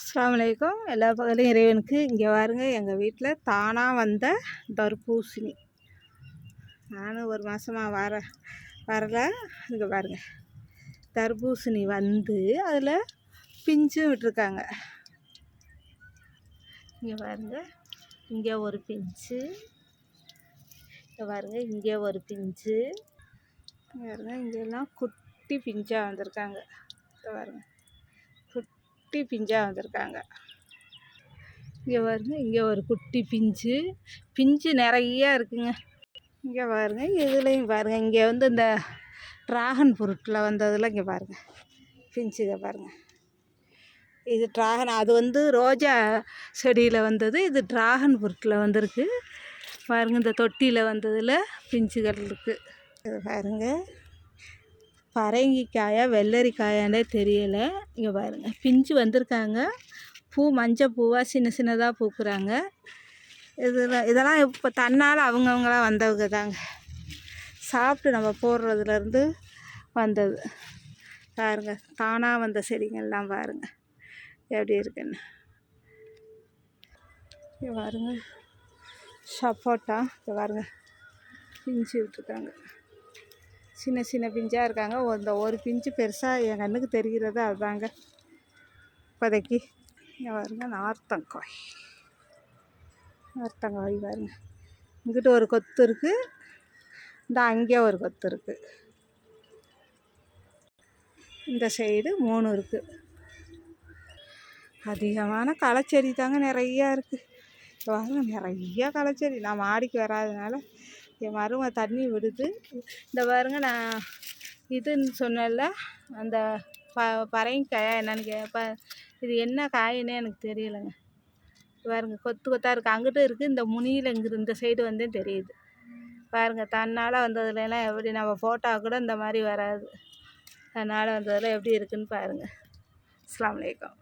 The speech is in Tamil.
அஸ்லாம் அலைக்கும். எல்லா பகலும் இறைவனுக்கு இங்கே பாருங்க எங்கள் வீட்டில் தானாக வந்த தர்பூசணி. நானும் ஒரு மாதமாக வர வரல. இங்கே பாருங்க. தர்பூசணி வந்து அதில் பிஞ்சும் விட்டுருக்காங்க. இங்கே பாருங்க. இங்கே ஒரு பிஞ்சு. இங்கே பாருங்க. இங்கே ஒரு பிஞ்சு. இங்க பாருங்க. இங்கெல்லாம் குட்டி பிஞ்சாக வந்திருக்காங்க. இங்கே பாருங்கள் குட்டி பிஞ்சாக வந்திருக்காங்க. இங்கே பாருங்க இங்கே ஒரு குட்டி பிஞ்சு. பிஞ்சு நிறையா இருக்குங்க. இங்கே பாருங்க இதுலேயும் பாருங்க இங்கே வந்து இந்த ட்ராகன் பொருட்களில் வந்ததில் இங்கே பாருங்க பிஞ்சுக பாருங்க. இது ட்ராகன் அது வந்து ரோஜா செடியில் வந்தது இது ட்ராகன் பொருட்களில் வந்திருக்கு. பாருங்க இந்த தொட்டியில் வந்ததில் பிஞ்சுகள் இருக்குது இது பாருங்க. பரங்கிக்காயா வெள்ளரிக்காயானே தெரியலை. இங்கே பாருங்கள் பிஞ்சு வந்திருக்காங்க. பூ மஞ்சள் பூவாக சின்ன சின்னதாக பூக்குறாங்க. இதில் இதெல்லாம் இப்போ தன்னால் அவங்கவுங்களாம் வந்தவங்க தாங்க. சாப்பிட்டு நம்ம போடுறதுலேருந்து வந்தது. பாருங்க தானாக வந்த செடிங்கள்லாம் பாருங்க. எப்படி இருக்குன்னு. இங்கே பாருங்க சப்போட்டா இங்கே பாருங்க பிஞ்சு விட்டுருக்காங்க. சின்ன சின்ன பிஞ்சாக இருக்காங்க. இந்த ஒரு பிஞ்சு பெருசாக என் கண்ணுக்கு தெரிகிறது அதுதாங்க. இப்போதைக்கு இங்கே பாருங்க நார்த்தங்காய். நார்த்தங்காய் பாருங்க. இங்கிட்ட ஒரு கொத்து இருக்குது இந்த அங்கே ஒரு கொத்து இருக்குது இந்த சைடு மூணு இருக்குது அதிகமான களைச்செடி தாங்க நிறையா இருக்குது பாருங்க நிறையா களைச்செடி. நான் மாடிக்கு வராதனால என் மருமக தண்ணி விடுது. இந்த பாருங்க நான் இதுன்னு சொன்னேன்ல அந்த ப பறையங்காயா என்னன்னு கேப்பா இது என்ன காயின்னே எனக்கு தெரியலைங்க. பாருங்க கொத்து கொத்தாக இருக்குது அங்கிட்டும் இருக்குது இந்த முனியில் இங்கே இந்த சைடு வந்தே தெரியுது. பாருங்க தன்னால் வந்ததுலலாம் எப்படி நம்ம ஃபோட்டோ கூட இந்த மாதிரி வராது. தன்னால் வந்ததில் எப்படி இருக்குதுன்னு பாருங்கள் அஸ்லாம் வலைக்கம்